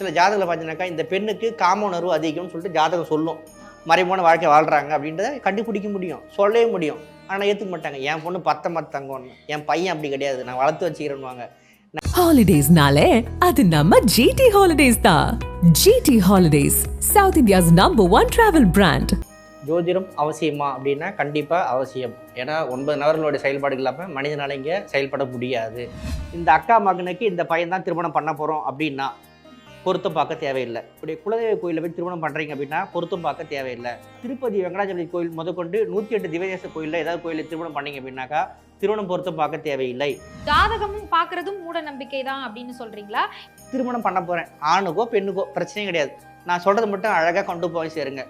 சில ஜாதகத்தில் பார்த்தீங்கன்னாக்கா இந்த பெண்ணுக்கு காம உணர்வு அதிகம்னு சொல்லிட்டு ஜாதகம் சொல்லும். மறைமுகமான வாழ்க்கை வாழ்கிறாங்க அப்படின்றத கண்டுபிடிக்க முடியும் சொல்லவே முடியும். ஆனால் ஏற்றுக்க மாட்டாங்க. என் பொண்ணு பத்த மத்தங்கன்னு என் பையன் அப்படி கிடையாது. நான் வளர்த்து வச்சுக்கிறேன்னுவாங்க. ஹாலிடேஸ்னாலே அது நம்ம ஜிடி ஹாலிடேஸ் தான். GT holidays south India's number one travel brand ஜோதிடம் அவசியமா அப்படின்னா கண்டிப்பாக அவசியம். ஏன்னா ஒன்பது நபர்களுடைய செயல்பாடுகள் இல்லாமல் மனிதனால இங்கே செயல்பட முடியாது. இந்த அக்கா மகனுக்கு இந்த பையன் தான் திருமணம் பண்ண போகிறோம் அப்படின்னா பொருத்தம் பார்க்க தேவையில்லை. இப்படி குலதெய்வ கோயிலில் போய் திருமணம் பண்ணுறீங்க அப்படின்னா பொருத்தம் பார்க்க தேவையில்லை. திருப்பதி வெங்கடாச்சலபதி கோயில் முதற்கொண்டு நூற்றி எட்டு திவ்யதேச கோயிலில் ஏதாவது கோயிலில் திருமணம் பண்ணீங்க அப்படின்னாக்கா திருமணம் பொருத்தம் பார்க்க தேவையில்லை. ஜாதகமும் பார்க்கறதும் மூட நம்பிக்கை தான் அப்படின்னு சொல்றீங்களா? திருமணம் பண்ண போகிறேன் ஆணுக்கோ பெண்ணுக்கோ பிரச்சனையும் கிடையாது. நான் சொல்கிறது மட்டும் அழகாக கொண்டு போய் சேருங்க.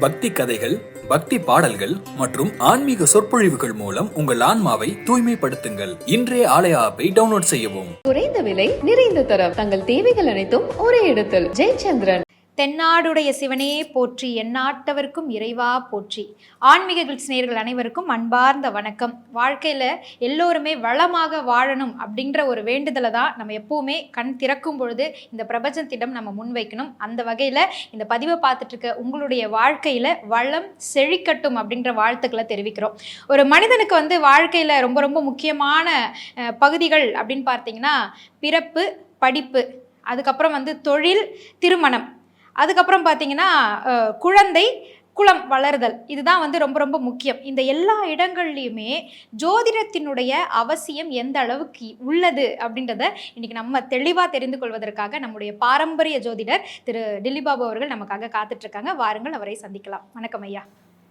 பக்தி கதைகள் பக்தி பாடல்கள் மற்றும் ஆன்மீக சொற்பொழிவுகள் மூலம் உங்கள் ஆன்மாவை தூய்மைப்படுத்துங்கள். இன்றைய ஆலய ஆப்பை டவுன்லோட் செய்யவும். குறைந்த விலை நிறைந்த தரம். தங்கள் தேவைகள் அனைத்தும் ஒரே இடத்தில். ஜெயச்சந்திரன். தென்னாடுடைய சிவனே போற்றி எந்நாட்டவர்க்கும் இறைவா போற்றி. ஆன்மீக கிளிட்ஸ் அனைவருக்கும் அன்பார்ந்த வணக்கம். வாழ்க்கையில் எல்லோருமே வளமாக வாழணும் அப்படின்ற ஒரு வேண்டுதலை தான் நம்ம எப்போவுமே கண் திறக்கும் பொழுது இந்த பிரபஞ்சத்திடம் நம்ம முன்வைக்கணும். அந்த வகையில் இந்த பதிவை பார்த்துட்டு இருக்க உங்களுடைய வாழ்க்கையில் வளம் செழிக்கட்டும் அப்படின்ற வாழ்த்துக்களை தெரிவிக்கிறோம். ஒரு மனிதனுக்கு வந்து வாழ்க்கையில் ரொம்ப ரொம்ப முக்கியமான பகுதிகள் அப்படின்னு பார்த்தீங்கன்னா பிறப்பு படிப்பு அதுக்கப்புறம் வந்து தொழில் திருமணம். அதுக்கப்புறம் பார்த்தீங்கன்னா குழந்தை குலம் வளர்தல். இதுதான் வந்து ரொம்ப ரொம்ப முக்கியம். இந்த எல்லா இடங்கள்லையுமே ஜோதிடத்தினுடைய அவசியம் எந்த அளவுக்கு உள்ளது அப்படின்றத இன்னைக்கு நம்ம தெளிவாக தெரிந்து கொள்வதற்காக நம்முடைய பாரம்பரிய ஜோதிடர் திரு டில்லிபாபு அவர்கள் நமக்காக காத்துட்டு இருக்காங்க வாருங்கள் அவரை சந்திக்கலாம். வணக்கம் ஐயா.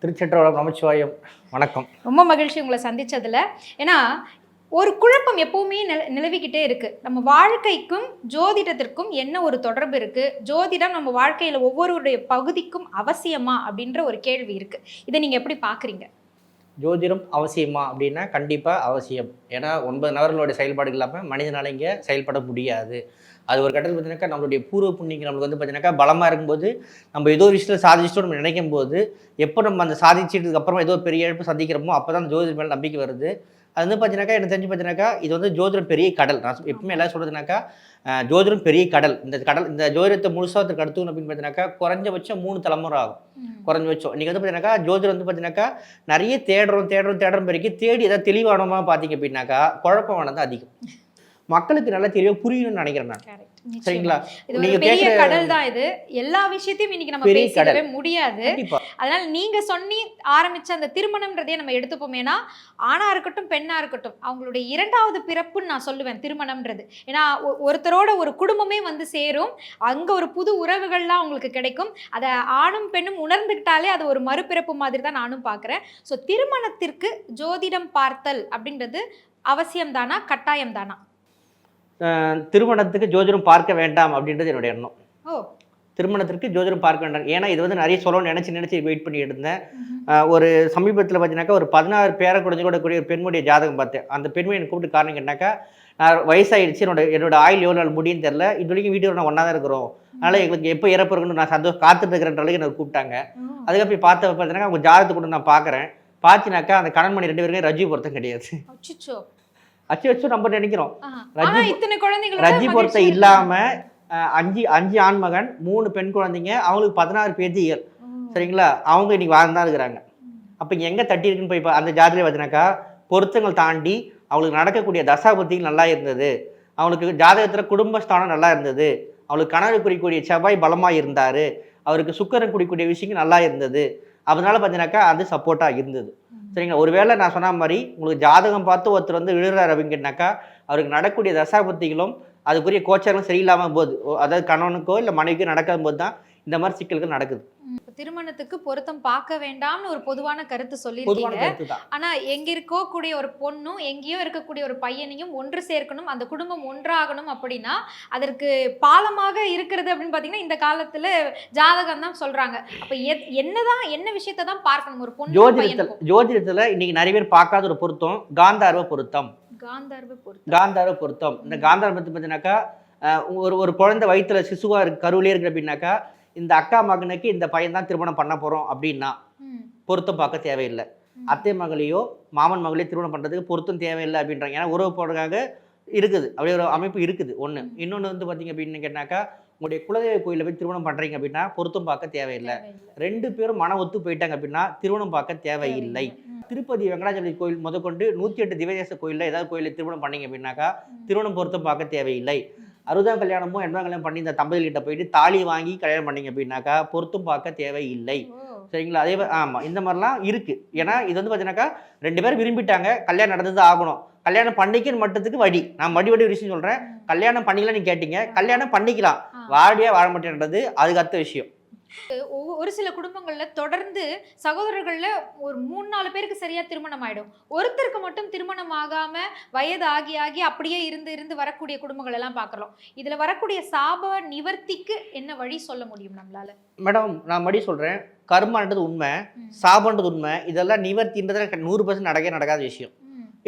திருச்செற்றவரம் நமச்சிவாயம். வணக்கம். ரொம்ப மகிழ்ச்சி உங்களை சந்திச்சதுல. ஏன்னா ஒரு குழப்பம் எப்பவுமே நில நிலவிக்கிட்டே இருக்குது நம்ம வாழ்க்கைக்கும் ஜோதிடத்திற்கும் என்ன ஒரு தொடர்பு இருக்குது ஜோதிடம் நம்ம வாழ்க்கையில் ஒவ்வொருவருடைய பகுதிக்கும் அவசியமா அப்படின்ற ஒரு கேள்வி இருக்குது இதை நீங்கள் எப்படி பார்க்குறீங்க ஜோதிடம் அவசியமா அப்படின்னா கண்டிப்பாக அவசியம். ஏன்னா ஒன்பது நபர்களுடைய செயல்பாடுகள் இல்லாமல் மனிதனால இங்கே செயல்பட முடியாது. அது ஒரு கட்டத்தில் பார்த்தீங்கன்னா நம்மளுடைய பூர்வ புண்ணியங்கள் நம்மளுக்கு வந்து பார்த்தீங்கன்னாக்கா பலமாக இருக்கும்போது நம்ம ஏதோ ஒரு விஷயத்தில் சாதிச்சிட்டோம் நம்ம நினைக்கும் போது எப்போ நம்ம அந்த சாதிச்சதுக்கு அப்புறமா ஏதோ ஒரு பெரிய இழப்பு சந்திக்கிறோமோ அப்போ தான் ஜோதிடம் மேலே நம்பிக்கை வருது. அது வந்து பார்த்தீங்கன்னாக்கா எனக்கு தெரிஞ்சு பார்த்தீங்கன்னாக்கா இது வந்து ஜோதிடம் பெரிய கடல். நான் எப்பவுமே எல்லாம் சொல்கிறதுனாக்கா ஜோதிடம் பெரிய கடல். இந்த கடல் இந்த ஜோதிடத்தை முழுசாக கடுத்து அப்படின்னு பார்த்தீங்கன்னாக்கா குறைஞ்சபட்சம் மூணு தலைமுறை ஆகும். குறைஞ்சபட்சம். இன்றைக்கி வந்து பார்த்தீங்கன்னாக்கா ஜோதிடம் வந்து பார்த்தீங்கன்னாக்கா நிறைய தேடுறோம் தேடுறோம் தேடுறோம் பிறகு தேடி ஏதாவது தெளிவானமா பார்த்தீங்க அப்படின்னாக்கா குழப்பமானது அதிகம். மக்களுக்கு நல்லா தெளிவாக புரியணும்னு நினைக்கிறேன் நான். சரிங்களா? நீங்க பெரிய கடல் தான் இது. எல்லா விஷயத்தையும் இன்னைக்கு நம்ம பேசிடவே முடியாது. அதனால நீங்க சொன்னி ஆரம்பிச்ச அந்த திருமணம்ன்றதையே நம்ம எடுத்துப்போமேனா ஆணா இருக்கட்டும் பெண்ணா இருக்கட்டும் அவங்களுடைய இரண்டாவது பிறப்புன்னு நான் சொல்லுவேன் திருமணம்ன்றது. ஏன்னா ஒருத்தரோட ஒரு குடும்பமே வந்து சேரும். அங்க ஒரு புது உறவுகள்லாம் அவங்களுக்கு கிடைக்கும். அதை ஆணும் பெண்ணும் உணர்ந்துக்கிட்டாலே அது ஒரு மறுபிறப்பு மாதிரி தான் நானும் பார்க்குறேன் ஸோ திருமணத்திற்கு ஜோதிடம் பார்த்தல் அப்படின்றது அவசியம் தானா கட்டாயம் தானா திருமணத்துக்கு ஜோதிடம் பார்க்க வேண்டாம் அப்படின்றது என்னுடைய எண்ணம். ஓ. திருமணத்திற்கு ஜோதிடம் பார்க்க வேண்டாம். ஏன்னா இது வந்து நிறைய சொல்லணும்னு நினச்சி நினச்சி வெயிட் பண்ணிட்டு இருந்தேன். ஒரு சமீபத்தில் பார்த்தீங்கன்னாக்கா ஒரு பதினாறு பேர குழந்தைகளோட கூடிய ஒரு பெண்ணுடைய ஜாதகம் பார்த்தேன். அந்த பெண்மணி எனக்கு கூப்பிட்டு காரணம் கேட்டாக்கா நான் வயசாயிடுச்சு என்னோட என்னோட ஆயுள் எவ்வளோ நாள் முடியும்னு தெரில இது வரைக்கும் வீடியோ நான் ஒன்றா தான் இருக்கிறோம். அதனால் எங்களுக்கு எப்போ இறப்பு நான் சந்தோஷம் காத்துட்டு இருக்கிறன்ற அளவுக்கு எனக்கு கூப்பிட்டாங்க. அதுக்கப்புறம் போய் பார்த்த பார்த்தீங்கன்னா அவங்க ஜாதகத்தை கூட நான் பார்க்குறேன் பார்த்தினாக்கா அந்த கணவன் மணி ரெண்டு பேருமே ரஜி பொருத்தம் கிடையாது அச்சோ நம்ம நினைக்கிறோம். ரஜி- பொருத்தம் இல்லாம அஞ்சு அஞ்சு ஆண்மகன் மூணு பெண் குழந்தைங்க அவங்களுக்கு பதினாறு பேத்திகள் சரிங்களா? அவங்க இன்னைக்கு வாழ்ந்தா இருக்கிறாங்க. அப்போ இங்கே எங்கே தட்டி இருக்குன்னு போய் அந்த ஜாதகம் பார்த்தீங்கன்னாக்கா பொருத்தங்கள் தாண்டி அவங்களுக்கு நடக்கக்கூடிய தசாபுத்திகள் நல்லா இருந்தது. அவங்களுக்கு ஜாதகத்தில் குடும்பஸ்தானம் நல்லா இருந்தது. அவளுக்கு கனவு குறிக்கூடிய செவ்வாய் பலமாக இருந்தார். அவருக்கு சுக்கரன் குறிக்கூடிய விஷயங்கள் நல்லா இருந்தது. அதனால பார்த்தீங்கன்னாக்கா அது சப்போர்ட்டாக இருந்தது. சரிங்களா? ஒருவேளை நான் சொன்ன மாதிரி உங்களுக்கு ஜாதகம் பார்த்து ஒருத்தர் வந்து விழுறாரு அப்படின்னாக்கா அவருக்கு நடக்கக்கூடிய தசாபத்திகளும் அதுக்குரிய கோச்சாரம் சரியில்லாமல் போகுது. அதாவது கணவனுக்கோ இல்லை மனைவிக்கோ நடக்காத போது தான் இந்த மாதிரி சிக்கல்கள் நடக்குது. திருமணத்துக்கு பொருத்தம் பார்க்க வேண்டாம்னு ஒரு பொதுவான கருத்து சொல்லியிருக்கீங்க. ஆனா எங்க இருக்கோ கூடிய ஒரு பொண்ணும் எங்கேயோ இருக்கக்கூடிய ஒரு பையனையும் ஒன்று சேர்க்கணும் அந்த குடும்பம் ஒன்றாகணும் அப்படின்னா அதற்கு பாலமாக இருக்கிறது அப்படின்னு பாத்தீங்கன்னா இந்த காலத்துல ஜாதகம் தான் சொல்றாங்க. அப்ப என்னதான் என்ன விஷயத்தை தான் பார்க்கணும்? ஒரு பொண்ணு ஜோதிடத்தில் ஜோதிடத்தில் இன்னைக்கு நிறைய பேர் பார்க்காத ஒரு பொருத்தம் காந்தார்வ பொருத்தம். காந்தார்வ பொருத்தம். காந்தார்வ பொருத்தம். இந்த காந்தார்வ பொருத்தம் பார்த்தீங்கன்னாக்கா ஒரு ஒரு குழந்தை வயிற்றுல சிசுவா இருக்கு கருவிலே இருக்கு அப்படின்னாக்கா இந்த அக்கா மகனுக்கு இந்த பையன் தான் திருமணம் பண்ண போறோம் அப்படின்னா பொருத்தம் பார்க்க தேவையில்லை. அத்தை மகளையோ மாமன் மகளையோ திருமணம் பண்ணுறதுக்கு பொருத்தம் தேவையில்லை அப்படின்றாங்க. ஏன்னா உறவு போடுறதுக்காக இருக்குது. அப்படி ஒரு அமைப்பு இருக்குது. ஒன்று இன்னொன்று வந்து பார்த்தீங்க அப்படின்னு கேட்டாக்கா உங்களுடைய குலதெய்வ கோயிலில் போய் திருமணம் பண்ணுறீங்க அப்படின்னா பொருத்தம் பார்க்க தேவையில்லை. ரெண்டு பேரும் மன ஒத்து போயிட்டாங்க அப்படின்னா திருமணம் பார்க்க தேவையில்லை. திருப்பதி வெங்கடாச்சலபதி கோயில் முதற்கொண்டு நூற்றி எட்டு திவ்யதேச கோயிலில் ஏதாவது கோயிலில் திருமணம் பண்ணீங்க அப்படின்னாக்கா திருமணம் பொருத்தம் பார்க்க தேவையில்லை. அறுபதாம் கல்யாணமும் எண்பதாம் கல்யாணம் பண்ணி இந்த தம்பதிகிட்ட போயிட்டு தாலி வாங்கி கல்யாணம் பண்ணீங்க அப்படின்னாக்கா பொருத்தம் பார்க்க தேவையில்லை. சரிங்களா? அதே மாதிரி ஆமாம் இந்த மாதிரிலாம் இருக்குது ஏன்னா இது வந்து பார்த்தீங்கன்னாக்கா ரெண்டு பேரும் விரும்பிட்டாங்க. கல்யாணம் நடந்தது ஆகணும். கல்யாணம் பண்ணிக்கன்னு மட்டத்துக்கு வடி நான் மடி வடி ஒரு விஷயம் சொல்கிறேன் கல்யாணம் பண்ணிக்கலாம் நீ கேட்டீங்க. கல்யாணம் பண்ணிக்கலாம். வாடியா வாழ மாட்டேன்றது அதுக்கு அடுத்த விஷயம். ஒரு சில குடும்பங்கள்ல தொடர்ந்து சகோதரர்கள்ல ஒரு மூணு நாலு பேருக்கு சரியா திருமணம் ஆயிடும். ஒருத்தருக்கு மட்டும் திருமணம் ஆகாம வயது ஆகி ஆகி அப்படியே இருந்து இருந்து வரக்கூடிய குடும்பங்கள் எல்லாம் பார்க்கலாம் இதுல வரக்கூடிய சாப நிவர்த்திக்கு என்ன வழி சொல்ல முடியும் நம்மளால? மேடம் நான் மடி சொல்கிறேன் கர்மான்றது உண்மை. சாபன்றது உண்மை. இதெல்லாம் நிவர்த்தின்றது நூறு பர்சன்ட் நடக்கவே நடக்காத விஷயம்.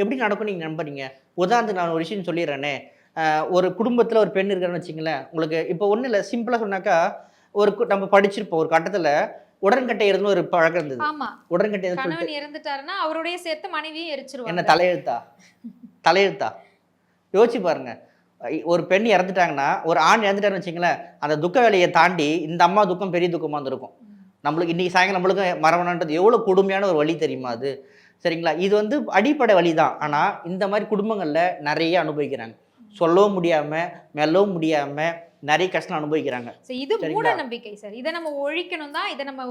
எப்படி நடக்கும் நீங்கள் நம்புறீங்க? உதாரணத்துக்கு நான் ஒரு விஷயம் சொல்லிடுறேனே. ஒரு குடும்பத்தில் ஒரு பெண் இருக்கான்னு வச்சிங்களேன் உங்களுக்கு இப்போ ஒன்றும் இல்லை. சிம்பிளாக சொன்னாக்கா ஒரு நம்ம படிச்சிருப்போம் ஒரு கட்டத்தில் உடன்கட்டை இருந்துன்னு ஒரு பழக்கம் இருந்தது. உடன்கட்டை கணவன் இறந்துட்டாருன்னா அவருடைய சேர்த்து மனைவியும் என்ன எரிச்சிருவாங்க தலையெழுத்தா? தலையெழுத்தா? யோசிச்சு பாருங்க. ஒரு பெண் இறந்துட்டாங்கன்னா ஒரு ஆண் இறந்துட்டாருன்னு வச்சுங்களேன் அந்த துக்க வேலையை தாண்டி இந்த அம்மா துக்கம் பெரிய துக்கமாக இருந்திருக்கும். நம்மளுக்கு இன்னைக்கு சாயங்காலம் நம்மளுக்கு மரவணன்றது எவ்வளோ கொடுமையான ஒரு வழி தெரியுமா அது? சரிங்களா? இது வந்து அடிப்படை வழி தான். ஆனால் இந்த மாதிரி குடும்பங்களில் நிறைய அனுபவிக்கிறாங்க. சொல்லவும் முடியாமல் மெல்லவும் முடியாமல் நிறைய கஷ்டம் அனுபவிக்கிறாங்க. இது? மூட நம்பிக்கை சார் இதை நம்ம ஒழிக்கணும் தான் இதை நம்ம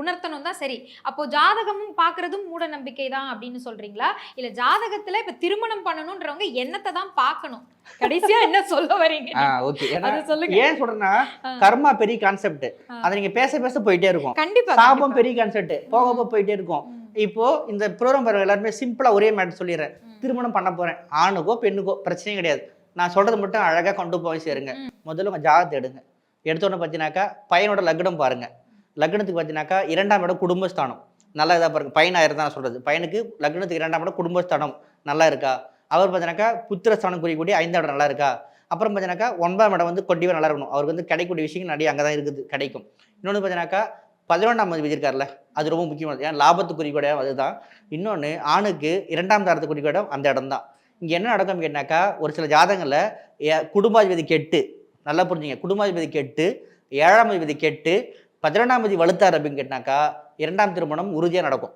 உணர்த்தணும் தான் சரி. அப்போ ஜாதகமும் பார்க்கறதும் மூட நம்பிக்கை தான் அப்படின்னு சொல்றீங்களா? இல்ல ஜாதகத்துல இப்ப திருமணம் பண்ணணும்ன்றவங்க என்னத்தை தான் பார்க்கணும்? கடைசியா என்ன சொல்ல வரீங்க? ஓகே சொல்லுங்க. ஏன் சொல்றேன்னா. கர்மா பெரிய கான்செப்ட். அதை நீங்க பேச பேச போயிட்டே இருக்கும். கண்டிப்பா சாபம். பெரிய கான்செப்ட் போக போக போயிட்டே இருக்கும். இப்போ இந்த ப்ரோக்ராம் பாருங்க எல்லாருமே சிம்பிளா ஒரே மேட்டர் சொல்லிடுறேன். திருமணம் பண்ண போறேன். ஆணுக்கோ பெண்ணுக்கோ பிரச்சனையும் கிடையாது. நான் சொல்றது மட்டும் அழகா கொண்டு போய் சேருங்க. முதல்ல உங்க ஜாதகத்தை எடுங்க. எடுத்தோன்னே பார்த்தீங்கன்னாக்கா பையனோட லக்னம் பாருங்க. லக்னத்துக்கு பார்த்தீங்கன்னாக்கா இரண்டாம் இடம் குடும்பஸ்தானம். நல்லா இதாக பாருங்க. பையன் ஆயிரம் தான் சொல்றது. பையனுக்கு லக்னத்துக்கு இரண்டாம் இடம் குடும்பஸ்தானம் நல்லா இருக்கா? அவர் பார்த்தீங்கன்னாக்கா புத்திரஸ்தானம் குறிக்கக்கூடிய ஐந்தாம் இடம் நல்லா இருக்கா? அப்புறம் பார்த்தீங்கன்னாக்கா ஒன்பதாம் இடம் வந்து கொண்டிவே நல்லா இருக்கணும். அவருக்கு வந்து கிடைக்கக்கூடிய விஷயங்கள் நிறைய அங்கே தான் இருக்குது கிடைக்கும். இன்னொன்று பார்த்தீங்கன்னாக்கா பதினொன்றாம் அதிபதி இருக்கார்ல அது ரொம்ப முக்கியமானது. ஏன்னா லாபத்து குறிக்கோட இடம் அதுதான். இன்னொன்று ஆணுக்கு இரண்டாம் தரத்து குறிக்கோட இடம் அந்த இடம் தான் இங்கே என்ன நடக்கும் கேட்டாக்கா ஒரு சில ஜாதகங்களில் ஏ- குடும்பாதிபதி கெட்டு நல்லா புரிஞ்சுங்க குடும்பாதிபதி கெட்டு ஏழாம் அதிபதி கெட்டு பதினெண்டாம் அதிபதி வலுத்தார் அப்படின்னு கேட்டாக்கா இரண்டாம் திருமணம் உறுதியாக நடக்கும்.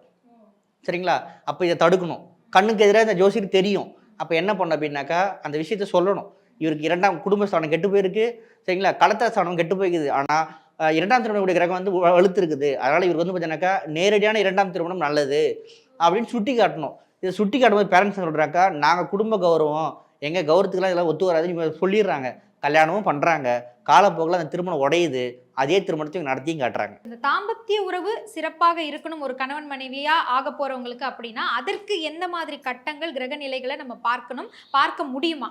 சரிங்களா? அப்போ இதை தடுக்கணும். கண்ணுக்கு எதிராக இந்த ஜோசிக்கு தெரியும். அப்போ என்ன பண்ண அப்படின்னாக்கா அந்த விஷயத்த சொல்லணும். இவருக்கு இரண்டாம் குடும்ப ஸ்தானம் கெட்டு போயிருக்கு. சரிங்களா? களத்திர ஸ்தானம் கெட்டு போயிருக்குது ஆனால் இரண்டாம் திருமணம் கிரகம் வந்து வலுத்து இருக்குது அதனால் இவருக்கு வந்து பார்த்தீங்கன்னாக்கா நேரடியான இரண்டாம் திருமணம் நல்லது அப்படின்னு சுட்டி காட்டணும் இதை சுட்டி காட்டும்போது பேரண்ட்ஸ் சொல்கிறாக்கா நாங்கள் குடும்ப கௌரவம். எங்கள் கௌரவத்துக்குலாம் இதெல்லாம் ஒத்து வராதுன்னு இவங்க சொல்லிடுறாங்க. கல்யாணமும் பண்ணுறாங்க காலப்போக்கில் அந்த திருமணம் உடையுது. அதே திருமணத்தை நடத்தியும் காட்டுறாங்க. இந்த தாம்பத்திய உறவு சிறப்பாக இருக்கணும் ஒரு கணவன் மனைவியா ஆக போறவங்களுக்கு அப்படின்னா அதற்கு எந்த மாதிரி கட்டங்கள் கிரக நிலைகளை நம்ம பார்க்கணும் பார்க்க முடியுமா?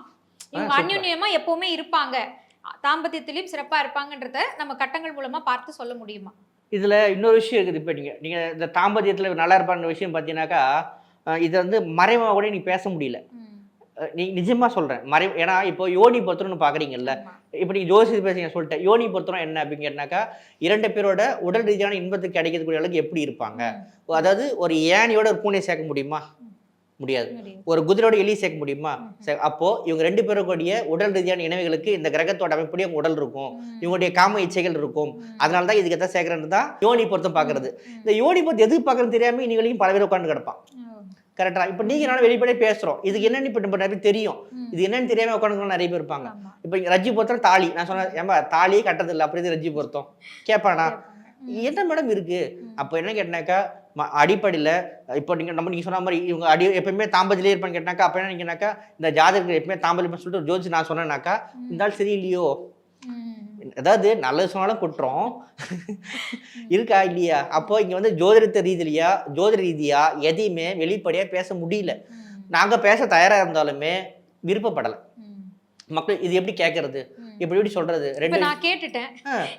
இவங்க. அந்யோன்யமா எப்பவுமே இருப்பாங்க. தாம்பத்தியத்திலையும் சிறப்பா இருப்பாங்கன்றத நம்ம கட்டங்கள் மூலமா பார்த்து சொல்ல முடியுமா? இதில் இன்னொரு விஷயம் இருக்குது. இப்போ நீங்கள் நீங்கள் இந்த தாம்பத்தியத்தில் நல்லா இருப்பான்ற விஷயம் பார்த்தீங்கன்னாக்கா இதை வந்து மறைமுகமாக கூட நீ பேச முடியல. நீ நிஜமாக சொல்கிறேன் மறை ஏன்னா இப்போ யோனி பொறுத்தவரைன்னு பார்க்குறீங்கல்ல. இப்போ நீங்கள் ஜோசி பேசுங்க சொல்லிட்டேன். யோனி பொறுத்தவரை என்ன அப்படின்னு கேட்டாக்கா இரண்டு பேரோட உடல் ரீதியான இன்பத்துக்கு கிடைக்கக்கூடிய அளவுக்கு எப்படி இருப்பாங்க. அதாவது ஒரு ஏணியோட ஒரு பூனை சேர்க்க முடியுமா? முடியாது. ஒரு குதிரையோட எலி சேர்க்க முடியுமா? அப்போ இவங்க ரெண்டு பேருக்கூடிய உடல் ரீதியான இனவைகளுக்கு இந்த கிரகத்தோட அமைப்படி அவங்க உடல் இருக்கும். இவங்களுடைய காம இச்சைகள் இருக்கும். அதனால தான் இதுக்கு எதாவது சேர்க்கறது தான் யோனி பொருத்தம் பார்க்கறது. இந்த யோனி பொருத்தம் எதுக்கு பார்க்கறது தெரியாம இனி வரைக்கும் பல பேர் உட்காந்து கிடப்பான். கரெக்டா இப்போ நீங்க நானும் வெளிப்படையே பேசுறோம். இதுக்கு என்னன்னு இப்போ நிறைய பேர் தெரியும். இது என்னன்னு தெரியாம உட்காந்து நிறைய பேர் இருப்பாங்க. இப்போ ரஜ்ஜி பொருத்தம் தாலி. நான் சொன்னேன் ஏம்பா தாலியே கட்டது இல்லை அப்படி ரஜ்ஜி பொருத்தம். கேட்பானா. என்ன மேடம் இருக்கு. அப்போ என்ன கேட்டாக்கா அடிப்படையில் இப்போ நீங்கள் நம்ம நீங்கள் சொன்ன மாதிரி இவங்க அடி எப்பயுமே தாம்பத்திலே இருப்பான்னு கேட்டாக்கா அப்போ என்ன நீங்கன்னாக்கா இந்த ஜாதகர்கள் எப்பயுமே தாம்பத்தியம் சொல்லிட்டு ஜோதிச்சு நான் சொன்னேன்னாக்கா இந்த ஆள் சரியில்லையோ? ம். அதாவது நல்லது சொன்னாலும் குற்றம். இருக்கா இல்லையா? அப்போ இங்க வந்து ஜோதிடத்த ரீதியிலையா ஜோதிட ரீதியா எதையுமே வெளிப்படையா பேச முடியல. நாங்க பேச தயாரா இருந்தாலுமே விருப்பப்படல. மக்கள் இது எப்படி கேட்கறது ம். எப்படி எப்படி சொல்றது ரெண்டு நான் கேட்டுட்டேன்.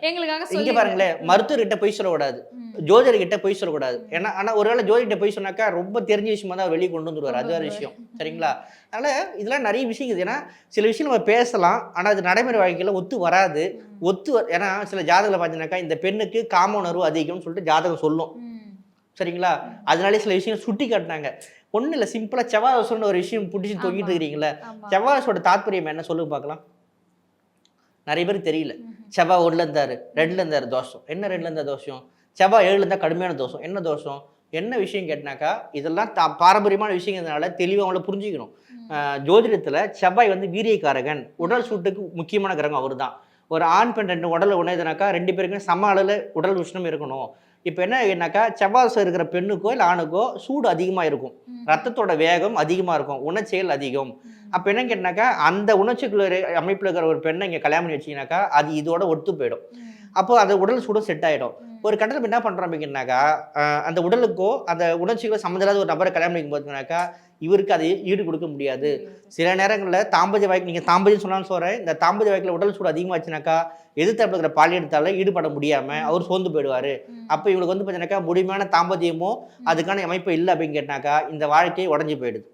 எங்களுக்காக இங்க பாருங்களேன் மருத்துவர்கிட்ட போய் சொல்லக்கூடாது. ஜோதிடர்கிட்ட போய் சொல்லக்கூடாது. ஏன்னா ஆனா ஒருவேளை ஜோதிடர்கிட்ட போய் சொன்னாக்கா ரொம்ப தெரிஞ்ச விஷயமா தான் வெளியே கொண்டு வந்துருவாரு. அது வேற கொண்டு விஷயம். சரிங்களா? அதனால இதெல்லாம் நிறைய விஷயம் இருக்குது ஏன்னா சில விஷயம் நம்ம பேசலாம் ஆனா அது நடைமுறை வாழ்க்கையில ஒத்து வராது. ஒத்து ஏன்னா சில ஜாதகங்களை பார்த்தீங்கன்னாக்கா இந்த பெண்ணுக்கு காம உணர்வு அதிகம்னு சொல்லிட்டு ஜாதகம் சொல்லும். சரிங்களா? அதனாலே சில விஷயம் சுட்டி காட்டினாங்க. ஒன்றும் இல்லை சிம்பிளாக செவ்வாய் ஒரு விஷயம் பிடிச்சி தொங்கிட்டு. இருக்கிறீங்களே. செவ்வாய் தாத்பரியம் என்ன? சொல்லுங்க பார்க்கலாம் நிறைய பேருக்கு தெரியல. செவ்வாய் ஒன்றில் இருந்தார் ரெண்டில் இருந்தார் தோஷம். என்ன ரெண்டில் இருந்தா தோஷம்? செவ்வாய் ஏழுல இருந்தால் கடுமையான தோஷம். என்ன தோஷம்? என்ன விஷயம் கேட்டினாக்கா இதெல்லாம் தா பாரம்பரியமான விஷயங்கிறதுனால தெளிவாக அவங்கள புரிஞ்சுக்கணும். ஜோதிடத்தில் செவ்வாய் வந்து வீரியக்காரகன் உடல் சூட்டுக்கு முக்கியமான கிரகம் அவர் தான் ஒரு ஆண் பெண் ரெண்டு உடல் உணவுனாக்கா ரெண்டு பேருக்குமே சம அளவில் உடல் உஷ்ணம் இருக்கணும். இப்போ என்ன ஆகுனாக்கா செவ்வாய் தோசை இருக்கிற பெண்ணுக்கோ இல்லை ஆணுக்கோ சூடு அதிகமாக இருக்கும். ரத்தத்தோட வேகம் அதிகமாக இருக்கும். உணர்ச்சிகள் அதிகம். அப்போ என்ன கேட்டினாக்கா அந்த உணர்ச்சிக்குள்ள அமைப்பில் இருக்கிற ஒரு பெண்ணை இங்கே கல்யாணம் பண்ணி வச்சிங்கனாக்கா அது இதோட ஒத்து போயிடும். அப்போ அந்த உடல் சூடும் செட் ஆகிடும் ஒரு கட்டத்தில் என்ன பண்ணுறோம் அப்படின்னாக்கா அந்த உடலுக்கோ அந்த உணர்ச்சிகளோ சம்மந்தமில்லாத ஒரு நபரை கல்யாணம் பண்ணிக்கும் போதுனாக்கா இவருக்கு அதை ஈடு கொடுக்க முடியாது. சில நேரங்களில் தாம்பதிய வாய்க்கு நீங்கள் தாம்பதியம் சொன்னாலும் சொல்கிறேன் இந்த தாம்பதிய வாய்க்கில் உடல் சூடு அதிகமாச்சுனாக்கா எதிர்த்தரப்பு இருக்கிற பாலியெடுத்தால ஈடுபட முடியாமல் அவர் சோர்ந்து போயிடுவார். அப்போ இவங்களுக்கு வந்து பார்த்தீங்கன்னாக்கா முழுமையான தாம்பதியமோ அதுக்கான அமைப்பு இல்லை அப்படின்னு கேட்டாக்கா இந்த வாழ்க்கை உடஞ்சி போயிடுது.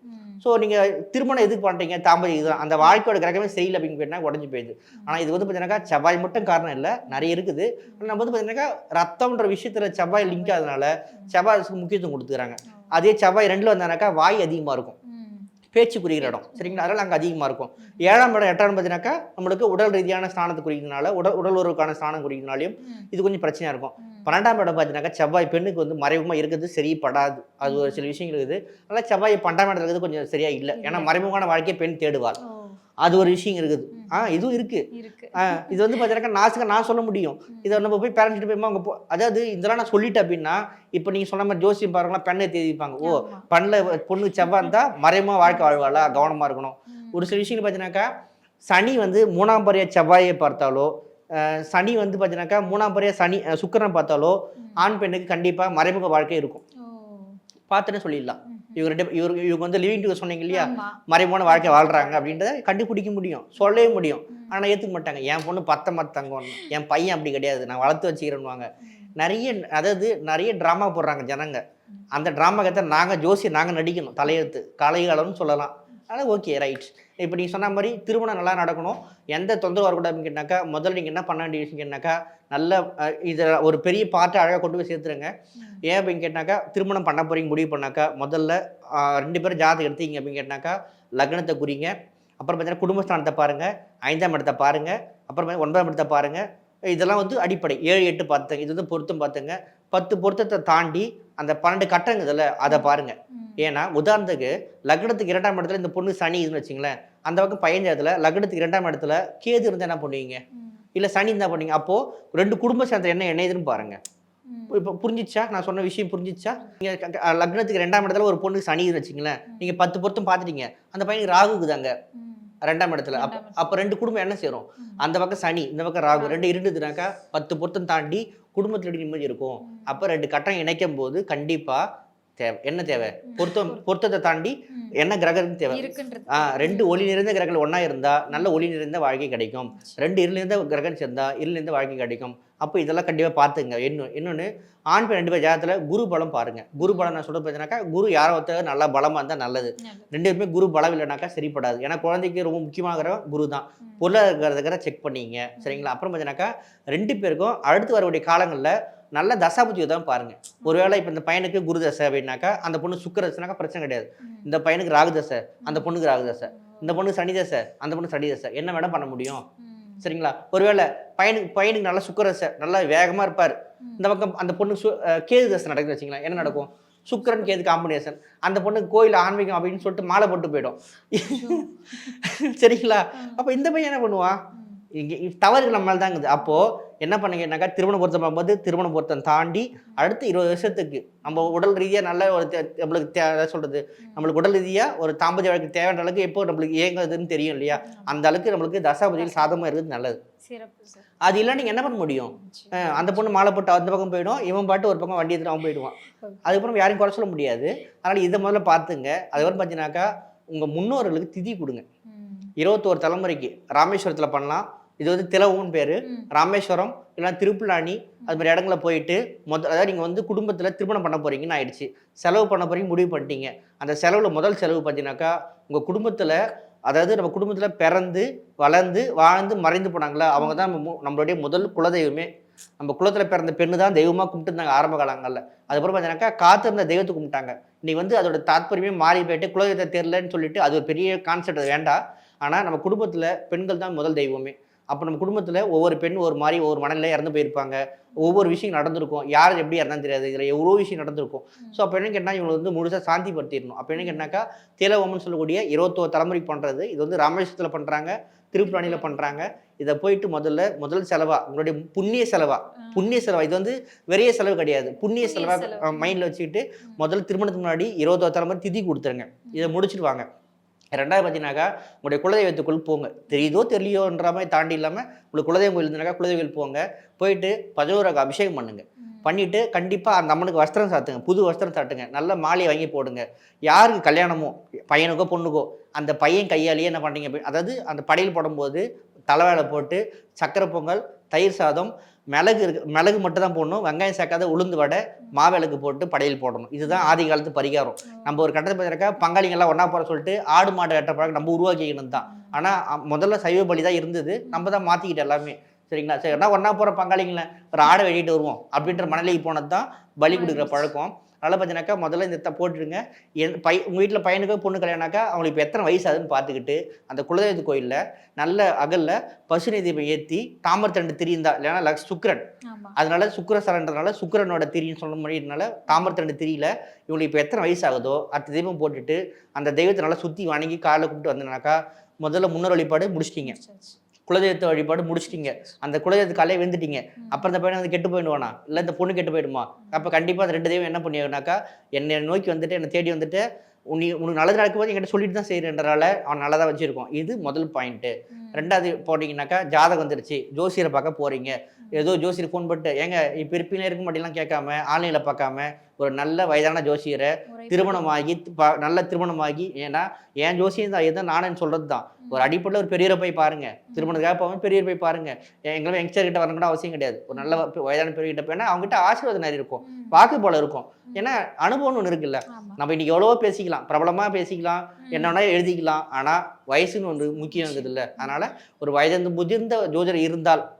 ஸோ நீங்கள் திருமணம் எதுக்கு பண்ணுறீங்க தாம்பதியம் இதுதான் அந்த வாழ்க்கையோட கிரகமே சரியில்லை அப்படின்னு கேட்டால் உடஞ்சி போயிடுது. ஆனால் இது வந்து பார்த்தீங்கன்னாக்கா செவ்வாய் மட்டும் காரணம் இல்லை. நிறைய இருக்குது. ஆனா நம்ம வந்து பார்த்தீங்கன்னாக்கா ரத்தம்ன்ற விஷயத்தில் செவ்வாய் லிங்க் ஆகுதுனால செவ்வாய்க்கு முக்கியத்துவம் கொடுத்துக்கிறாங்க. அதே செவ்வாய் ரெண்டில் வந்தானாக்கா வாய் அதிகமாக இருக்கும். பேச்சு குறிக்கிற இடம். சரிங்களா? அதனால் அங்கே அதிகமாக இருக்கும். ஏழாம் இடம் எட்டாம் பார்த்தீங்கன்னாக்கா நம்மளுக்கு உடல் ரீதியான ஸ்தானத்தை குறிக்கிறதுனால உடல் உடல் உறவுக்கான ஸ்தானம் குறிக்கிறதுனாலையும் ம். இது கொஞ்சம் பிரச்சனையாக இருக்கும். பன்னெண்டாம் இடம் பார்த்தீங்கன்னாக்கா செவ்வாய் பெண்ணுக்கு வந்து மறைமுகமாக இருக்கிறது சரிப்படாது. அது ஒரு சில விஷயங்கள் இருக்குது. அதனால் செவ்வாய் பன்னெண்டாம் இடத்துல இருக்கிறது கொஞ்சம் சரியா இல்லை. ஏன்னா மறைமுகமான வாழ்க்கையை பெண் தேடுவாள். ஓ, அது ஒரு விஷயம் இருக்குது. ஆ இதுவும் இருக்கு. இது வந்து பார்த்தீங்கன்னா நாசுக்க நான் சொல்ல முடியும். இதை நம்ம போய் பேரண்ட்ஸ்கிட்ட போய் அவங்க அதாவது இதெல்லாம் நான் சொல்லிட்டேன் அப்படின்னா இப்போ நீங்கள் சொன்ன மாதிரி ஜோசியம் பாருங்களா பெண்ணை தேதிப்பாங்க ஓ. பண்ணில் பொண்ணு செவ்வாய் இருந்தால் மறைமுக வாழ்க்கை வாழ்வாளா? கவனமாக இருக்கணும். ஒரு சில விஷயங்கள் பார்த்தீங்கன்னாக்கா சனி வந்து மூணாம் பறைய செவ்வாயை பார்த்தாலோ சனி வந்து பார்த்தீங்கன்னாக்கா மூணாம் பறைய சனி சுக்கிரனை பார்த்தாலோ ஆண் பெண்ணுக்கு கண்டிப்பாக மறைமுக வாழ்க்கை இருக்கும். ஓ. பார்த்துன்னு சொல்லிடலாம். இவங்க ரெண்டு இவங்க இவங்க வந்து லிவிங் டு சொன்னீங்க இல்லையா ஆமா. மறைமுகமான வாழ்க்கை வாழ்றாங்க அப்படின்றத கண்டுபிடிக்க முடியும். சொல்லவே முடியும். ஆனால் ஏற்றுக்க மாட்டாங்க. என் பொண்ணு பத்த மத்தங்க என் பையன் அப்படி கிடையாது. நான் வளர்த்து வச்சுக்கிறேன்னுவாங்க. நிறைய அதாவது நிறைய ட்ராமா போடுறாங்க ஜனங்க. அந்த ட்ராமா கத்தை நாங்கள் ஜோசி நாங்கள் நடிக்கணும். தலையெழுத்து. கலைகாலம்னு சொல்லலாம். ஆனால் ஓகே ரைட் இப்போ நீங்கள் சொன்ன மாதிரி திருமணம் நல்லா நடக்கணும். எந்த தொந்தரவு வரக்கூடாதுன்னு கேட்டாக்கா முதல்ல நீங்கள் என்ன பண்ண வேண்டிய விஷயம் கேட்டாக்கா நல்ல அஹ், இதை ஒரு பெரிய பார்ட்டை அழகாக கொண்டு போய் சேர்த்துருங்க. ஏன் அப்படின்னு கேட்டாக்கா திருமணம் பண்ண போறீங்க முடிவு பண்ணாக்கா முதல்ல ரெண்டு பேரும் ஜாதகம் எடுத்தீங்க அப்படின்னு கேட்டாக்கா லக்னத்தை குறிங்க. அப்புறம் பார்த்தீங்கன்னா குடும்பஸ்தானத்தை பாருங்க. ஐந்தாம் இடத்தை பாருங்க. அப்புறம் ஒன்பதாம் இடத்தை பாருங்க. இதெல்லாம் வந்து அடிப்படை. ஏழு எட்டு பார்த்துங்க. இது வந்து பொருத்தம் பார்த்துங்க. பத்து பொருத்தத்தை தாண்டி அந்த பன்னெண்டு கட்டங்குதுல அதை பாருங்க. ம். ஏன்னா உதாரணத்துக்கு லக்னத்துக்கு இரண்டாம் இடத்துல இந்த பொண்ணு சனி இதுன்னு வச்சுங்களேன் அந்த பக்கம் பதினஞ்சு இடத்துல லக்னத்துக்கு இரண்டாம் இடத்துல கேது இருந்தால் என்ன பண்ணுவீங்க. இல்லை சனி இருந்தால் பண்ணுவீங்க அப்போது ரெண்டு குடும்ப சேர்ந்த என்ன இணையுதுன்னு பாருங்க. ம். இப்போ புரிஞ்சிச்சா? நான் சொன்ன விஷயம் புரிஞ்சிச்சா? நீங்கள் லக்னத்துக்கு ரெண்டாம் இடத்துல ஒரு பொண்ணு சனின்னு வச்சுங்களேன் நீங்கள் பத்து பொருத்தம் பார்த்துட்டீங்க அந்த பையனுக்கு ராகுக்கு தாங்க. ரெண்டாம் இடத்துல. அப்போ அப்போ ரெண்டு குடும்பம் என்ன சேரும். அந்த பக்கம் சனி இந்த பக்கம் ராகு. ரெண்டு இருந்ததுனாக்கா பத்து பொருத்தம் தாண்டி குடும்பத்துல நிம்மதி இருக்கும்? அப்போ ரெண்டு கட்டம் இணைக்கும் போது கண்டிப்பாக தேவை. என்ன தேவை? பொருத்தம் பொருத்தத்தை தாண்டி. என்ன கிரகம் தேவை? ஆ ரெண்டு ஒளி நிறைந்த கிரகங்கள் ஒன்றா இருந்தால் நல்ல ஒளி நிறைந்த வாழ்க்கை கிடைக்கும். ரெண்டு இருள் நிறைந்த கிரகம் சேர்ந்தா இருள் நிறைந்த வாழ்க்கை கிடைக்கும். அப்போ இதெல்லாம் கண்டிப்பாக பார்த்துங்க இன்னும் இன்னொன்று ஆண் பெண் ரெண்டு பேர் ஜாதகத்தில் குரு பலம் பாருங்க. குரு பலம் நான் சொல்ல பார்த்தீங்கன்னாக்கா குரு யாரோ ஒருத்தர் நல்லா பலமாக இருந்தால் நல்லது. ரெண்டு பேருமே குரு பலம் இல்லைனாக்கா சரிப்படாது. ஏன்னா குழந்தைக்கு ரொம்ப முக்கியமாகிற குரு தான். பொருளாதாரத்துக்கிற செக் பண்ணிங்க. சரிங்களா? அப்புறம் பார்த்தீங்கன்னாக்கா ரெண்டு பேருக்கும் அடுத்து வரக்கூடிய காலங்களில் நல்ல தசாபுத்தியை தான் பாருங்க. ஒருவேளை இப்போ இந்த பையனுக்கு குரு தசை அப்படின்னாக்கா அந்த பொண்ணு சுக்கர தசைனாக்கா பிரச்சனை கிடையாது. இந்த பையனுக்கு ராகு தசை அந்த பொண்ணுக்கு ராகு தசை இந்த பொண்ணு சனி தசை அந்த பொண்ணு சனி தசை என்ன வேணா பண்ண முடியும். சரிங்களா? ஒருவேளை பையனுக்கு பையனுக்கு நல்லா சுக்கர தசை நல்லா வேகமா இருப்பார். இந்த பக்கம் அந்த பொண்ணு சு- அஹ் கேது தசை நடக்குது வச்சுங்களேன் என்ன நடக்கும்? சுக்கிரன் கேது காம்பினேஷன் அந்த பொண்ணுக்கு கோயில் ஆன்மீகம் அப்படின்னு சொல்லிட்டு மாலை போட்டு போயிடும். சரிங்களா? அப்போ இந்த பையன் என்ன பண்ணுவான்? இங்கே தவறுகள் நம்ம மேலே தாங்குது. அப்போது என்ன பண்ணுங்கன்னாக்கா திருமண பொருத்தம் பார்க்கும்போது திருமண பொருத்தம் தாண்டி அடுத்த இருபது வருஷத்துக்கு நம்ம உடல் ரீதியாக நல்ல ஒரு நம்மளுக்கு தே சொல்கிறது நம்மளுக்கு உடல் ரீதியாக ஒரு தாம்பதிய வாழ்க்கை தேவையான அளவுக்கு எப்போ நம்மளுக்கு இயங்குதுன்னு தெரியும் இல்லையா? அந்த அளவுக்கு நம்மளுக்கு தசாபதியில் சாதமாக இருக்குது நல்லது. அது இல்லை நீங்கள் என்ன பண்ண முடியும்? அந்த பொண்ணு மாலை போட்டு அந்த பக்கம் போயிடும் இவன் பாட்டு ஒரு பக்கம் வண்டி எடுத்துட்டு அவன் போயிடுவான். அதுக்கப்புறம் யாரையும் குறை சொல்ல முடியாது. அதனால் இதை முதல்ல பார்த்துங்க. அதுக்கப்புறம் பார்த்தீங்கன்னாக்கா உங்கள் முன்னோர்களுக்கு திதி கொடுங்க. இருபத்தோரு தலைமுறைக்கு ராமேஸ்வரத்தில் பண்ணலாம். இது வந்து திலவுன்னு பேர். ராமேஸ்வரம் இல்லைன்னா திருப்புலானி அது மாதிரி இடங்களில் போயிட்டு மொத அதாவது நீங்கள் வந்து குடும்பத்தில் திருமணம் பண்ண போகிறீங்கன்னு ஆயிடுச்சு. செலவு பண்ண போறீங்க முடிவு பண்ணிட்டீங்க. அந்த செலவில் முதல் செலவு பார்த்தீங்கன்னாக்கா உங்கள் குடும்பத்தில் அதாவது நம்ம குடும்பத்தில் பிறந்து வளர்ந்து வாழ்ந்து மறைந்து போனாங்களா அவங்க தான் நம்மளுடைய முதல் குலதெய்வமே. நம்ம குலத்தில் பிறந்த பெண்ணு தான் தெய்வமாக கும்பிட்டுருந்தாங்க ஆரம்ப காலங்களில். அதுக்கப்புறம் பார்த்தீங்கன்னாக்கா காத்திருந்த தெய்வத்தை கும்பிட்டாங்க. இன்னைக்கு வந்து அதோட தாத்பரியமே மாறி போயிட்டு குலதெய்வத்தை தெரியலன்னு சொல்லிட்டு அது ஒரு பெரிய கான்செப்ட் அது வேண்டாம். ஆனால் நம்ம குடும்பத்தில் பெண்கள் தான் முதல் தெய்வமே. அப்போ நம்ம குடும்பத்தில் ஒவ்வொரு பெண் ஒரு மாதிரி ஒவ்வொரு மனநிலை இறந்து போயிருப்பாங்க. ஒவ்வொரு விஷயம் நடந்திருக்கும். யார் எப்படி இறந்தாலும் தெரியாது. இதில் எவ்வளோ விஷயம் நடந்திருக்கும். ஸோ அப்போ என்ன கேட்டால் இவங்களை வந்து முழுசாக சாந்தி படுத்திடணும் அப்போ என்ன கேட்டாக்கா தேலவோமன் சொல்லக்கூடிய இருபத்தோரு தலைமுறைக்கு பண்ணுறது இது வந்து ராமேஸ்வரத்தில் பண்ணுறாங்க திருப்புராணியில் பண்ணுறாங்க இதை போயிட்டு முதல்ல முதல் செலவா உங்களுடைய புண்ணிய செலவா? புண்ணிய செலவா? இது வந்து வெறிய செலவு கிடையாது. புண்ணிய செலவா செலவு. மைண்டில் வச்சுக்கிட்டு முதல்ல திருமணத்துக்கு முன்னாடி இருபத்தோரு தலைமுறை திதி கொடுத்துருங்க. இதை முடிச்சுட்டு வாங்க ரெண்டாவது பார்த்தீங்கன்னாக்கா உங்களுடைய குலதெய்வத்துக்குள் போங்க. தெரியுதோ தெரியலையோன்ற மாதிரி தாண்டி இல்லாமல் உங்களுக்கு குலதெய்வம் கோயில் இருந்தாக்கா குலதெய்வம் போங்க. போயிட்டு பதினோராக அபிஷேகம் பண்ணுங்க. பண்ணிட்டு கண்டிப்பாக அந்த அம்மனுக்கு வஸ்திரம் சாத்துங்க. புது வஸ்திரம் சாட்டுங்க நல்ல மாலையை வாங்கி போடுங்க. யாருக்கு கல்யாணமோ பையனுக்கோ பொண்ணுக்கோ அந்த பையன் கையாலேயே என்ன அப்படி- அதாவது அந்த படையல் போடும்போது தலைவேலை போட்டு சக்கரை பொங்கல் தயிர் சாதம் மிளகு இருக்கு மிளகு மட்டும் தான் போடணும். வெங்காயம் சேர்க்காத உளுந்து வடை மாவிளக்கு போட்டு படையல் போடணும். இதுதான் ஆதி காலத்து பரிகாரம். நம்ம ஒரு கட்டத்தை பார்த்துருக்கா பங்காளிங்கெல்லாம் ஒன்றா போகிற சொல்லிட்டு ஆடு மாடு வெட்ட பழக்கம் நம்ம உருவாக்கிக்கணும் தான். ஆனால் முதல்ல சைவ பலி தான் இருந்தது. நம்ம தான் மாற்றிக்கிட்டு எல்லாமே. சரிங்களா? சரி என்ன ஒன்றா போகிற பங்காளிங்களை? ஒரு ஆடை வெட்டிட்டு வருவோம். அப்படின்ற மனநிலைக்கு போனது தான் பலி கொடுக்குற பழக்கம். அதனால் பார்த்தீங்கன்னாக்கா முதல்ல இந்த போட்டுருங்க. என் பை உங்கள் வீட்டில் பையனுக்கோ பொண்ணு கல்யாணாக்கா அவங்களுக்கு இப்போ எத்தனை வயசு ஆகுதுன்னு பார்த்துக்கிட்டு அந்த குலதெய்வத்து கோயிலில் நல்ல அகல்ல பசுனை தீபம் ஏற்றி தாமரத்தண்டு திரிந்தா இல்லைன்னா லக்ஸ் சுக்கிரன். அதனால சுக்கிரசரன்றதுனால சுக்கிரனோட திரின்னு சொல்ல முடியறதுனால தாமரத்தண்டு திரியில இவங்களுக்கு இப்போ எத்தனை வயசு ஆகுதோ அடுத்த தெய்வம் போட்டுட்டு அந்த தெய்வத்தை நல்லா சுற்றி வணங்கி காலைல கூப்பிட்டு வந்தனாக்கா முதல்ல முன்னோர் வழிபாடு முடிச்சிட்டீங்க. குலதெய்வத்தை வழிபாடு முடிச்சிட்டீங்க. அந்த குலதெய்வத்து காலையே வெந்துட்டீங்க அப்புறம் இந்த பையன் வந்து கெட்டு போயிடுவானா? இல்லை இந்த பொண்ணு கெட்டு போயிடுமா? அப்போ கண்டிப்பாக அந்த ரெண்டு தெய்வம் என்ன பண்ணியாக்கா என்னை நோக்கி வந்துட்டு என்னை தேடி வந்துட்டு உனி உனக்கு நல்லது நடக்கும்போது என்கிட்ட சொல்லிட்டு தான் செய்கிறேன்றனால அவன் நல்லா தான் வச்சுருக்கோம். இது முதல் பாயிண்ட்டு ரெண்டாவது போட்டிங்கனாக்கா ஜாதகம் வந்துருச்சு. ஜோசியரை பார்க்க போகிறீங்க ஏதோ ஜோசியர் ஃபோன் பண்ணிட்டு ஏங்க இப்போ இருப்பீங்களே? இருக்க மாட்டேலாம் கேட்காம ஆன்லைனில் பார்க்காம ஒரு நல்ல வயதான ஜோசியரை திருமணமாகி ப- நல்ல திருமணமாகி ஏன்னா என் ஜோசியம் தான் எதுவும் நானேன்னு சொல்கிறது தான் ஒரு அடிப்படையில் ஒரு பெரியவரை போய் பாருங்க. திருமணத்துக்காக போகாம பெரியவர் போய் பாருங்க. எங்களும் யங்ஸ்டர் கிட்ட வரணும் கூட அவசியம் கிடையாது. ஒரு நல்ல வயதான பெரியகிட்ட போய் அவங்ககிட்ட ஆசீர்வாதம் நிறைய இருக்கும். வாக்கு போல இருக்கும். ஏன்னா அனுபவம்னு ஒன்று இருக்குல்ல. நம்ம இன்னைக்கு எவ்வளவோ பேசிக்கலாம். பிரபலமாக பேசிக்கலாம். என்ன வேணா எழுதிக்கலாம். ஆனால் வயசுன்னு ஒன்று முக்கியம் இருக்குது இல்லை. அதனால ஒரு வயது முதிர்ந்த ஜோதிடர் இருந்தால்.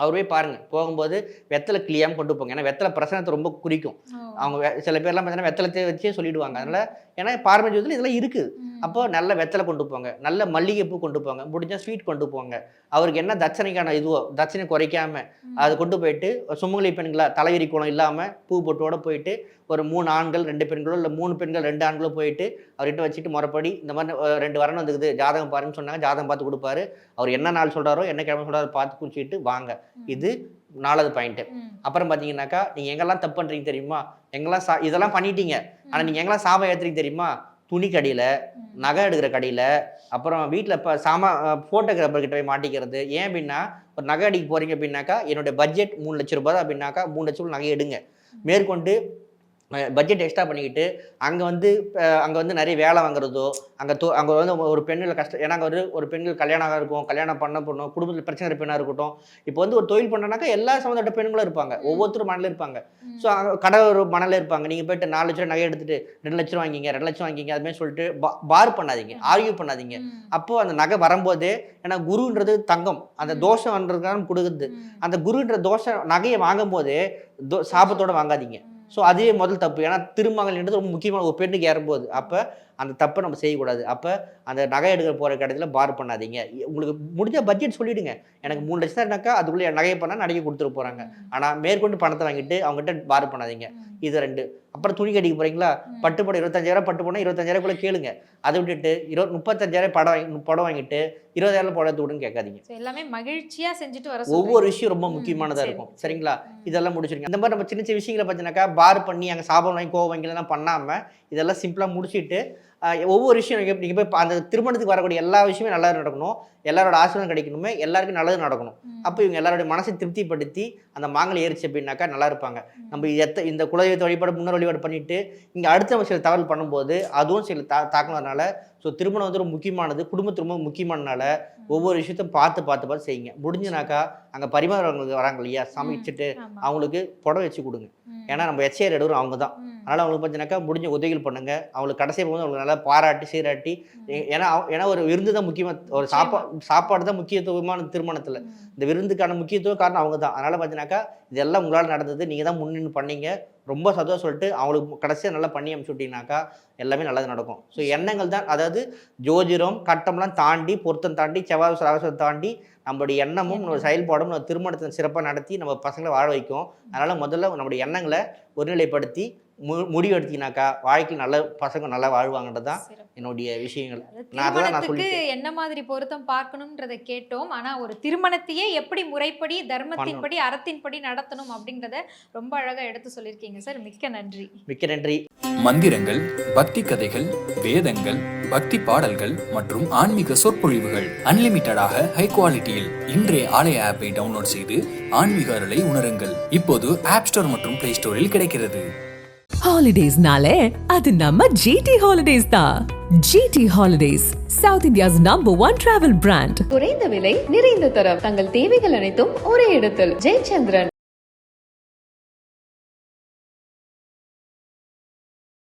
அவர் போய் பாருங்க. போகும்போது வெத்தலை கிளியாம கொண்டு போங்க. ஏன்னா வெத்தலை பிரசனத்தை ரொம்ப குறிக்கும். அவங்க சில பேர்லாம் பார்த்தீங்கன்னா வெத்தலத்தை வச்சே சொல்லிடுவாங்க. அதனால ஏன்னா பாரம்பரிய ஜோதிடத்தில் இதெல்லாம் இருக்குது. அப்போ நல்ல வெத்தலை கொண்டு போங்க. நல்ல மல்லிகைப்பூ கொண்டு போங்க. முடிஞ்சா ஸ்வீட் கொண்டு போங்க. அவருக்கு என்ன தட்சணைக்கான இதுவோ தட்சணை குறைக்காம. அதை கொண்டு போயிட்டு சுமங்கலி பெண்களா தலைவிரி கோலம் இல்லாமல் பூ பொட்டோட போயிட்டு ஒரு மூணு ஆண்கள் ரெண்டு பெண்களோ இல்லை மூணு பெண்கள் ரெண்டு ஆண்களோ போயிட்டு அவர்கிட்ட வச்சுட்டு முறைப்படி இந்த மாதிரி ரெண்டு வரணும் வந்துக்குது ஜாதகம் பாருன்னு சொன்னாங்க ஜாதகம் பார்த்து கொடுப்பாரு. அவர் என்ன நாள் சொல்றாரோ என்ன கிழமை சொல்றாரோ பார்த்து குறிச்சிட்டு வாங்க. இது நாலாவது பாயிண்ட்டு. அப்புறம் பார்த்தீங்கன்னாக்கா நீங்கள் எங்கெல்லாம் தப்பு பண்ணுறீங்க தெரியுமா? எங்கெல்லாம் சா இதெல்லாம் பண்ணிட்டீங்க. ஆனால் நீங்கள் எங்கெல்லாம் சாபம் ஏற்றுறீங்க தெரியுமா? துணி கடையில். நகை எடுக்கிற கடையில் அப்புறம் வீட்டில் இப்போ சாமா ஃபோட்டோகிராஃபர் கிட்ட போய் மாட்டிக்கிறது. ஏன் அப்படின்னா ஒரு நகை அடிக்க போகிறீங்க அப்படின்னாக்கா என்னுடைய பட்ஜெட் மூணு லட்ச ரூபாய் அப்படின்னாக்கா மூணு லட்ச ரூபாய் நகை எடுங்க. மேற்கொண்டு பட்ஜெட் எக்ஸ்ட்ரா பண்ணிக்கிட்டு அங்கே வந்து அங்கே வந்து நிறைய வேலை வாங்குறதோ அங்கே தோ அங்கே வந்து ஒரு பெண்ணில் கஷ்டம் ஏன்னா அங்கே ஒரு ஒரு பெண்கள் கல்யாணம் இருக்கும் கல்யாணம் பண்ண பொண்ணும் குடும்பத்தில் பிரச்சனை பெண்ணாக இருக்கட்டும். இப்போ வந்து ஒரு தொழில் பண்ணனாக்கா எல்லா சம்மந்தப்பட்ட பெண்களும் இருப்பாங்க. ஒவ்வொருத்தரும் மணலில் இருப்பாங்க. ஸோ அங்கே கடை ஒரு மணலில் இருப்பாங்க. நீங்கள் போயிட்டு நாலு லட்சம் நகை எடுத்துட்டு ரெண்டு லட்சம் வாங்கிங்க ரெண்டு லட்சம் வாங்கிங்க அதுமாதிரி சொல்லிட்டு பா பார் பண்ணாதீங்க. ஆர்கியூ பண்ணாதீங்க. ம். அப்போ அந்த நகை வரும்போதே ஏன்னா குருன்றது தங்கம். அந்த தோஷம்ன்றதுக்கான கொடுக்குது. அந்த குருன்ற தோஷம் நகையை வாங்கும் போதே தோ சாபத்தோட வாங்காதீங்க. ஸோ அதே முதல் தப்பு. ஏன்னா திருமங்கல்ன்றது ரொம்ப முக்கியமான ஒரு பெண்ணுக்கு ஏறும்போது. அப்போ அந்த தப்பை நம்ம செய்யக்கூடாது. அப்போ அந்த நகை எடுக்கிற போகிற இடத்துல பார் பண்ணாதீங்க. உங்களுக்கு முடிஞ்ச பட்ஜெட் சொல்லிடுங்க. எனக்கு மூணு லட்சம் இருந்தாக்கா அதுக்குள்ளே நகையை பண்ணால் நடையை கொடுத்துட்டு போகிறாங்க ஆனால் மேற்கொண்டு பணத்தை வாங்கிட்டு அவங்ககிட்ட பார் பண்ணாதீங்க. இது ரெண்டு. அப்புறம் துணி கட்டிக்க போகிறீங்களா. பட்டு போட இருபத்தஞ்சாயிரம் பட்டு போனால் இருபத்தஞ்சாயிரம் கூட கேளுங்க. அதை விட்டுட்டு இருபது முப்பத்தஞ்சாயிரம் படம் வாங்கி படம் வாங்கிட்டு இருபதாயிரம் படம் விடுன்னு கேட்காதீங்க. எல்லாமே மகிழ்ச்சியா செஞ்சுட்டு வர ஒவ்வொரு. விஷயம் ரொம்ப ம், முக்கியமானதா சரி, இருக்கும். சரி. சரிங்களா. இதெல்லாம் முடிச்சிருங்க. இந்த மாதிரி நம்ம சின்ன சின்ன விஷயங்களை பார்த்தீங்கன்னாக்கா பார் பண்ணி அங்கே சாபம் வாங்கி கோவம் வாங்கிலாம் பண்ணாமல் இதெல்லாம் சிம்பிளாக முடிச்சிட்டு ஒவ்வொரு விஷயம் நீங்கள் போய் அந்த திருமணத்துக்கு வரக்கூடிய எல்லா விஷயமே நல்லா நடக்கணும். எல்லாரோட ஆசீர்வாதம் கிடைக்கணுமே எல்லாருக்கும் நல்லது நடக்கணும். அப்போ இவங்க எல்லாரோட மனசை திருப்திப்படுத்தி அந்த மாங்கலை ஏறிச்சு அப்படின்னாக்கா நல்லா இருப்பாங்க. நம்ம எத்த இந்த குலதெய்வத்தை வழிபாடு முன்னர் வழிபாடு பண்ணிட்டு இங்கே அடுத்த சில தவறு பண்ணும்போது அதுவும் சில தா தாக்கணும்னால ஸோ திருமணம் வந்து ரொம்ப முக்கியமானது குடும்பத்து ரொம்ப முக்கியமானனால ஒவ்வொரு விஷயத்தையும் பார்த்து பார்த்து பார்த்து செய்யுங்க. முடிஞ்சுனாக்கா அங்கே பரிமாறவங்களுக்கு வராங்க இல்லையா? சமைச்சிட்டு. அவங்களுக்கு புடவை வச்சு கொடுங்க. ஏன்னா நம்ம எச்ஏஆர் எடுக்கிறோம் அவங்க தான். அதனால் அவங்களுக்கு பார்த்தீங்கன்னாக்கா முடிஞ்ச உதவிகள் பண்ணுங்க. அவங்களுக்கு கடைசி போது அவங்களுக்கு நல்லா பாராட்டி சீராட்டி ஏன்னா ஏன்னா ஒரு விருந்து தான் முக்கியமாக ஒரு சாப்பா சாப்பாடு தான் முக்கியத்துவமான திருமணத்தில். இந்த விருந்துக்கான முக்கியத்துவம் காரணம் அவங்க தான். அதனால் பார்த்தீங்கன்னாக்கா இதெல்லாம் உங்களால் நடந்தது நீங்கள் தான் முன்னின்று பண்ணீங்க. ரொம்ப சந்தோஷம் சொல்லிட்டு அவங்களுக்கு கடைசியாக நல்லா பண்ணி அனுப்பிச்சு விட்டீங்கன்னாக்கா எல்லாமே நல்லது நடக்கும். ஸோ எண்ணங்கள் தான் அதாவது ஜோதிடம் கட்டம்லாம் தாண்டி பொருத்தம் தாண்டி செவ்வாய் சராசரம் தாண்டி நம்மளுடைய எண்ணமும் நம்ம செயல்பாடும் நம்ம திருமணத்தை சிறப்பாக நடத்தி நம்ம பசங்களை வாழ வைக்கும். அதனால் முதல்ல நம்மளுடைய எண்ணங்களை ஒருநிலைப்படுத்தி மு முடிவெடுத்தீங்கன்னாக்கா வாழ்க்கையில் நல்ல பசங்க நல்லா வாழ்வாங்கன்றது தான். என்னுடைய விஷயங்கள். திருமணத்துக்கு. என்ன மாதிரி பொருத்தம் பார்க்கணும்ன்றதை கேட்டோம். ஆனா ஒரு திருமணத்தையே எப்படி முறைப்படி தர்மத்தின்படி அறத்தின்படி நடத்தணும் அப்படின்றத ரொம்ப அழகா எடுத்து சொல்லியிருக்கீங்க சார். மிக்க நன்றி. மிக்க நன்றி. மந்திரங்கள் பக்தி கதைகள் வேதங்கள் பக்தி பாடல்கள் மற்றும் ஆன்மீக சொற்பொழிவுகள் அன்லிமிட்டடாக ஹை குவாலிட்டியில் இன்றைய ஆலய ஆப்பை டவுன்லோட் செய்து ஆன்மீக அருளை உணருங்கள். இப்போது ஆப் ஸ்டோர் மற்றும் பிளே ஸ்டோரில் கிடைக்கிறது. ஹாலிடேஸ்னாலே அது நம்ம ஜிடி ஹாலிடேஸ் தான் GT holidays south India's number one travel brand குறைந்த விலை நிறைந்த தரம். தங்கள் தேவைகள் அனைத்தும் ஒரே இடத்தில். ஜெயச்சந்திரன்.